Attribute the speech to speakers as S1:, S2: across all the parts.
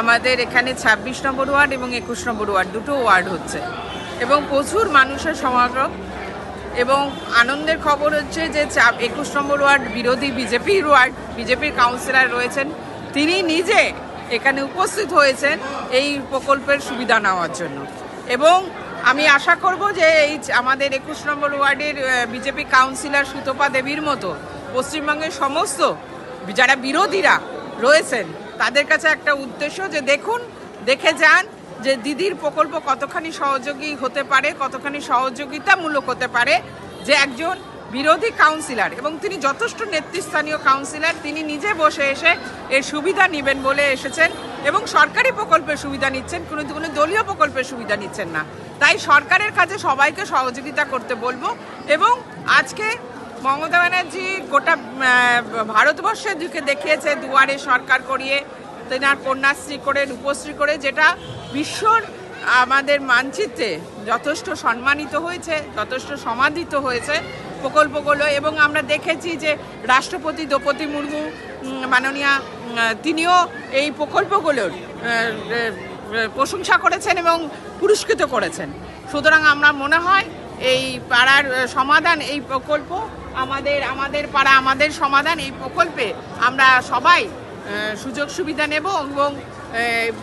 S1: আমাদের এখানে ছাব্বিশ নম্বর ওয়ার্ড এবং একুশ নম্বর ওয়ার্ড দুটো ওয়ার্ড হচ্ছে। এবং প্রচুর মানুষের সমাগম এবং আনন্দের খবর হচ্ছে যে একুশ নম্বর ওয়ার্ড বিরোধী বিজেপির ওয়ার্ড, বিজেপির কাউন্সিলর রয়েছেন। তিনি নিজে এখানে উপস্থিত হয়েছেন এই প্রকল্পের সুবিধা নেওয়ার জন্য। এবং আমি আশা করব যে এই আমাদের একুশ নম্বর ওয়ার্ডের বিজেপি কাউন্সিলর সুতপা দেবীর মতো পশ্চিমবঙ্গের সমস্ত যারা বিরোধীরা রয়েছেন তাদের কাছে একটা উদ্দেশ্য যে দেখুন, দেখে যান যে দিদির প্রকল্প কতখানি সহযোগী হতে পারে, কতখানি সহযোগিতামূলক হতে পারে, যে একজন বিরোধী কাউন্সিলর এবং তিনি যথেষ্ট নেতৃস্থানীয় কাউন্সিলর তিনি নিজে বসে এসে এর সুবিধা নেবেন বলে এসেছেন এবং সরকারি প্রকল্পের সুবিধা নিচ্ছেন, কোনো কোনো দলীয় প্রকল্পের সুবিধা নিচ্ছেন না। তাই সরকারের কাছে সবাইকে সহযোগিতা করতে বলব এবং আজকে মমতা ব্যানার্জি গোটা আহ, ভারতবর্ষের দিকে দেখিয়েছে দুয়ারে সরকার করিয়ে তেনার কন্যাশ্রী করে রূপশ্রী করে যেটা বিশ্বর আমাদের মানচিত্রে যথেষ্ট সম্মানিত হয়েছে যথেষ্ট সমাধিত হয়েছে প্রকল্পগুলো এবং আমরা দেখেছি যে রাষ্ট্রপতি দ্রৌপদী মুর্মু মাননীয়া তিনিও এই প্রকল্পগুলোর প্রশংসা করেছেন এবং পুরস্কৃত করেছেন। সুতরাং আমরা মনে হয় এই পাড়ার সমাধান, এই প্রকল্প আমাদের আমাদের পাড়া, আমাদের সমাধান, এই প্রকল্পে আমরা সবাই সুযোগ সুবিধা নেব এবং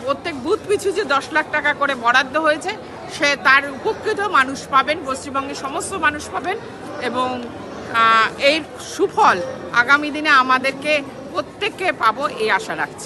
S1: প্রত্যেক বুথ পিছু যে দশ লাখ টাকা করে বরাদ্দ হয়েছে, সে তার উপকৃত মানুষ পাবেন, পশ্চিমবঙ্গের সমস্ত মানুষ পাবেন এবং এর সুফল আগামী দিনে আমাদেরকে প্রত্যেককে পাবো, এই আশা রাখছি।